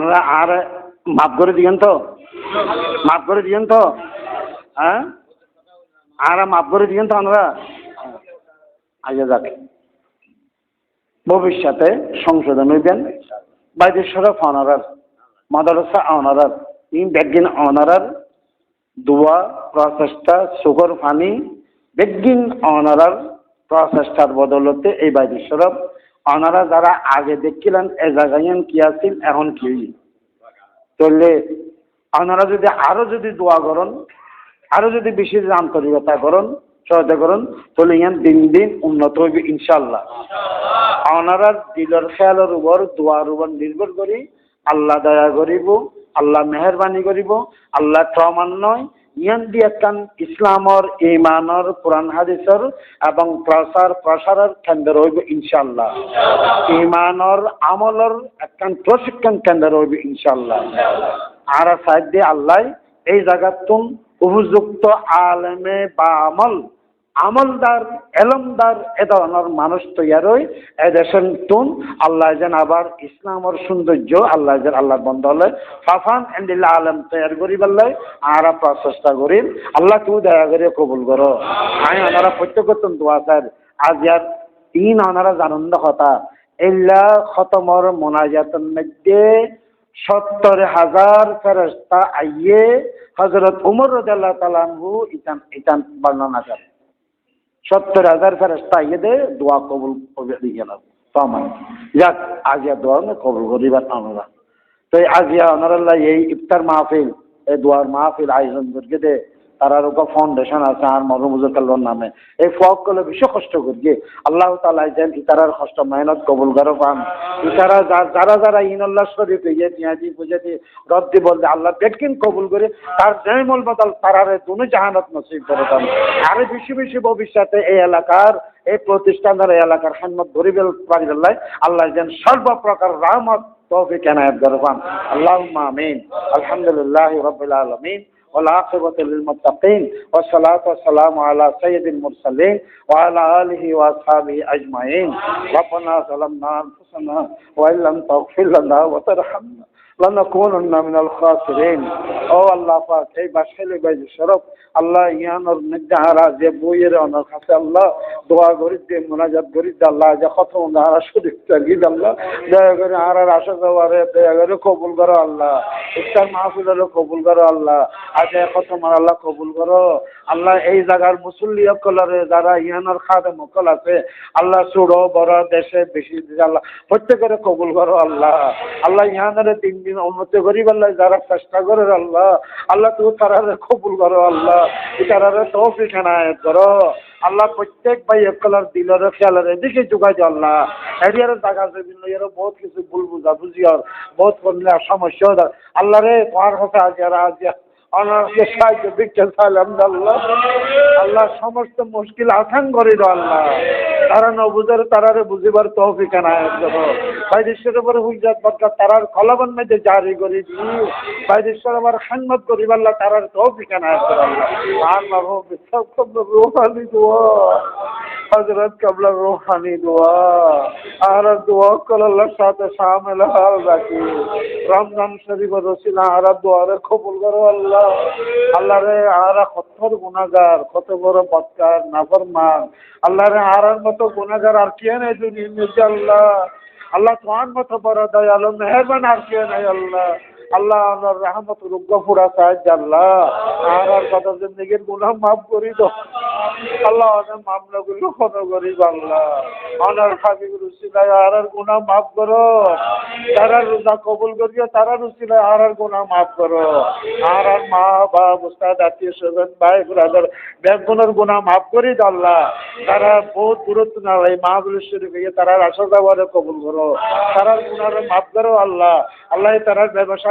আপনারা আর মাফ করে দিয়েন তো। মাফ করে দিয়েন তো। হ্যাঁ? আর মাফ করে দিয়েন তো আপনারা। আগে যাক। ভবিষ্যতে সংশোধন হইবেন। বাইদেশ্বর অনারার, মাদারসা অনারার ইন বেগিন অনারার, দোয়া, প্রচেষ্টা, সুগর ফানি, বেগিন অনারার প্রচেষ্টার বদলতে এই বাইদেশ্বর অনারা যারা আগে দেখছিলেন, এ জায়গায় কি আছিল এখন কি? তাহলে আপনারা যদি আরও যদি দোয়া করেন, আরও যদি বেশি আন্তরিকতা করেন সহায়তা করেন, তাহলে ইয়ান দিন দিন উন্নত হইবে ইনশাল্লাহ আপনারা দিলের খেয়ালের উপর, দোয়ার উপর নির্ভর করি, আল্লাহ দয়া করিব, আল্লাহ মেহরবানি করিব, আল্লাহ ক্রমান্বয় ইয়ান দিয়ে কান ইসলামর ইমানর কোরআন হাদিসর এবং প্রসার প্রসারের কেন্দ্র হইব ইনশাল্লাহ ইমানর আমলর একখান প্রশিক্ষণ কেন্দ্র হইব ইনশাল্লাহ আর সাইড দিয়ে আল্লাহ, এই জায়গাতুন উপযুক্ত আলেমে বা আমল আমলদার, এলমদার, এ ধরনের মানুষ তৈয়ার হই। এদেশের তুন আল্লাহ যেন আবার ইসলামর সৌন্দর্য আল্লাহ যেন আল্লাহ বন্ধ হলে ফাফান এন্ডিল্লা আলম তৈয়ার করি পারলে আর প্রচেষ্টা করি আল্লাহ তুমি দয়া করে কবুল করো। আমি ওনারা প্রত্যেকতন দোয়া স্যার আজ ইয়ার তিন ওনারা জানন্দ কথা। ইল্লা খতমর মোনাজাতের মধ্যে সত্তর হাজার ফেরস্তা আইয়ে হজরত উমর আনহু ইতান ইতান বর্ণনা করে। সত্তর হাজার ফেরস্তা দে, দোয়া কবুল করে দিয়ে গেল সমান যাক, আজিয়া দোয়া কবুল করিবার আমরা তো এই আজিয়া অনারাল্লাহ, এই ইফতার মাহফিল, এই দোয়ার মাহফিল আয়োজন করকে দে তারার উপর ফাউন্ডেশন আছে, আর মরমুজুর কাল্লোর নামে। এই ফক কলে বেশি কষ্ট করি। আল্লাহ তালা যেন ইতারার কষ্ট মেহনত কবুল করো পান ইতারা যারা যারা ইনল্লাহ শরীফ ইয়ে পেঁয়াজি পুজেতি রদ্দি বলতে আল্লাহ বেটকিন কবুল করে, তার জয়মল বদল তারারে দুনু জাহানত নসিব করে পান আরও বেশি বেশি ভবিষ্যতে এই এলাকার, এই প্রতিষ্ঠানের এই এলাকার খান্মত গরিবেল পারিবাল্লাই আল্লাহ যেন সর্বপ্রকার রহমত, তৌফিক এনায়েত করে পান আল্লাহুম্মা আমিন। আলহামদুলিল্লাহি রাব্বিল আলামিন। والعاقبة للمتقين والصلاة والسلام على سيد المرسلين وعلى آله وأصحابه أجمعين. ربنا ظلمنا أنفسنا وإن لم تغفر لنا وترحمنا. لنكونن من الخاسرين ও আল্লাহ পাক এই বাসখালী বাইজ শরফ আল্লাহ ইয়ানোর নিজাহারা যে বইয়ের অনার কাছে আল্লাহ দোয়া করি দে মোনাজাত করি দে আল্লাহ যে কত আরা শরীফ চালিয়ে দে আল্লাহ দয়া করে আর আর আশা যাওয়ারে দয়া করে কবুল করো আল্লাহ ইফতার মাহফিলেরও কবুল করো আল্লাহ আজ কত মার আল্লাহ কবুল করো আল্লাহ এই জায়গার মুসল্লি অকলরে যারা ইয়ানোর খাদে মকল আছে আল্লাহ ছোড়ো বড় দেশে বেশি দেশে আল্লাহ প্রত্যেকের কবুল করো আল্লাহ আল্লাহ ইহানের তিন দিন উন্নতি করি আল্লাহ যারা চেষ্টা করে আল্লাহ আল্লাহ তুমি তারারে কবুল করো আল্লাহ তারারে তৌফিক এনায়েত করো। আল্লাহ প্রত্যেক ভাই একলার দিলের খেয়ালের এদিকে যোগাই দিও আল্লাহ। এরিয়ার জায়গা বিভিন্ন এর বহুত কিছু ভুল বুঝা বুঝি আর বহুত করলে সমস্যা। আল্লাহ রে তোমার আর সাহায্য চাইলাম আল্লাহ সমস্ত মুশকিল আসান করে দাও আল্লাহ। তারা নবুজার তারারে বুঝিবার তৌফিক বাইদেশ্বর উপরে হুজাত বরকত তারার কলবন জারি করে দিই বাইদেশ্বর আবার খানমত করিব আল্লাহ তারার তৌফিক রূহানি দোয়া। হযরত কবল রূহানি দোয়া। আর দোয়া কল সাথে শামিল হাল রাখি। রমজান শরীফ রসিলা আর দোয়ারে কবুল করো আল্লাহ। আল্লাহ রে আর কত গুনাহগার, কত বড় বদকার, নাফরমান। আল্লাহ রে আর মতো গুনাহগার আর কে নেই দুনিয়ার মধ্যে আল্লাহ। আল্লাহ তোমার মতো বড় দয়ালু, মেহরবান আর কে নাই আল্লাহ। আল্লাহ আমার রহমত রুগ্গ ফুরা সাহায্য আল্লাহ আর আর কত জিন্দগির গুনাহ মাফ করি দাও আল্লাহ অনেক মামলাগুলো ক্ষণ করি আল্লাহ অনার হাবিব রুসিলায় আর আর গুনাহ মাফ করো। তারা রোজা কবুল করিও, তারা রুসিলায় আর আর গুনাহ মাফ করো। আর আর মা, বাপ উস্তাদ আত্মীয় স্বজন, ভাই, ব্রাদার ব্যাগুনের গুনাহ মাফ করি আল্লাহ। তারা বহুত গুরুত্ব না এই মাহবুল শরীফ তারা যাওয়ারে কবুল করো। তারার গুনাহ মাফ করো আল্লাহ। আল্লাহ তারার ব্যবসা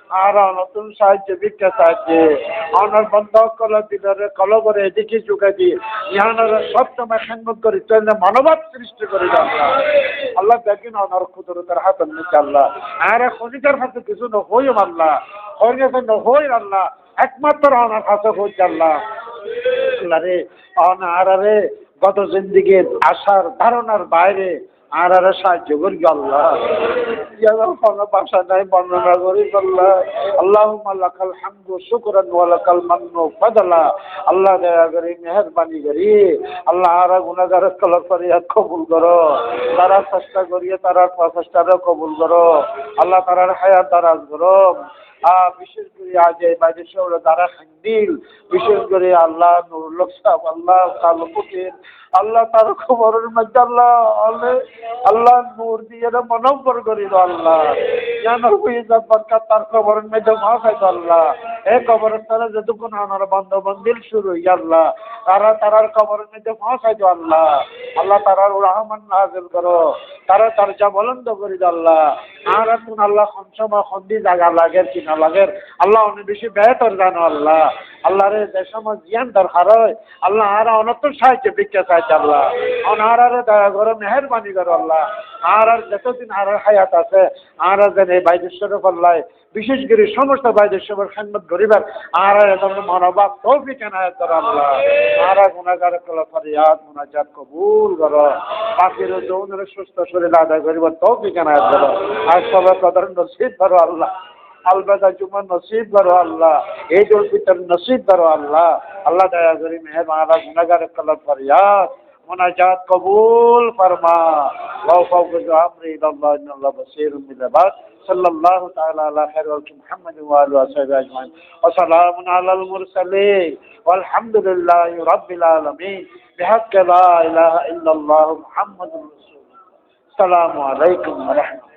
আর নতুন সাহায্য, ভিক্ষা সাহায্যে। অনার বন্ধ কল দিলে কল করে এদিকে যুগে দিয়ে ইহানার সবসময় খেদমত করি তাহলে মানবাদ সৃষ্টি করি আল্লাহ দেখেন অনার কুদরতের হাত নিচে আল্লাহ। আর খনিকার হাতে কিছু নহই আল্লাহ খনিকার নহই আল্লাহ। একমাত্র অনার হাতে হচ্ছে আল্লাহ। আল্লাহ রে অনার রে, গত জিন্দিগির আশার ধারণার বাইরে আর আর সাহায্য করি আল্লাহ। ইয়ার কোনো ভাষা নাই, বর্ণনা করি আল্লাহ। আল্লাহ লাকাল হামদু শুকরান ওয়া লাকাল মান্নু আল্লাহ দয়া করি, মেহরবানি করি। আল্লাহ আর গুনাহগার কলর ফরিয়াদ কবুল করো। তারা চেষ্টা করিয়ে তারার প্রচেষ্টারও কবুল করো। আল্লাহ তারার হায়াত দারাজ করো। বিশেষ করে আজ এই বাইরে শহরে দ্বারা দিল বিশেষ করে আল্লাহ নুরুল্লক সাহেব, আল্লাহ তালুকের আল্লাহ তার খবরের মধ্যে আল্লাহ আল্লাহ নূর দিয়ে মনব্বর করিল আল্লাহ। জানো তার খবরের মধ্যে মা খাইতো আল্লাহ। খবরের তারা যতক্ষণ বন্ধ বন্দিল শুরু আল্লাহ তারা তারার খবরের মধ্যে মা খাইতো আল্লাহ। আল্লাহ তারার রহমান নাজিল করো। তারা তার যা বলন্দ করি আল্লাহ। আর এখন আল্লাহ খমসমা খন্দি জায়গা লাগে কিনা লাগে? আল্লাহ অনেক বেশি বেহতর জানো আল্লাহ। আল্লাহ রে যে সময় জ্ঞান দরকার হয়, আল্লাহ আর অনত সাহায্য ভিক্ষা চাইছে আল্লাহ। আর আর দয়া করো, মেহরবানি করো আল্লাহ। আর আর যতদিন আর হায়াত আছে, আর যেন এই বাইদেশ্বর আল্লাহ বিশেষ করে সমস্ত বাইদেশ্বরের খেদমত করিবার। আর আর এত মনোভাব তৌফিক এনায়ত করো আল্লাহ। আর গুণাগার ফরিয়াদ, মুনাজাত কবুল করো। বাকির যৌনের সুস্থ শরীর আদায় করিবার তৌফিক এনায়ত করো। আর সবার কদর নসিব করো আল্লাহ। আলবাদা জুমা নসিব করো আল্লাহ। ঈদ উল ফিতর নসিব করো আল্লাহ। আল্লাহ দয়া করি গুনাহগার কলর ফরিয়াদ مناجات قبول فرما. وفوق أمر إلى الله إن الله بصير بالعباد صلى الله تعالى على خير محمد وعلى اصحابه أجمعين. وسلام على المرسلين. والحمد لله رب العالمين. بحق لا إله إلا الله محمد رسول الله. السلام عليكم ورحمة الله.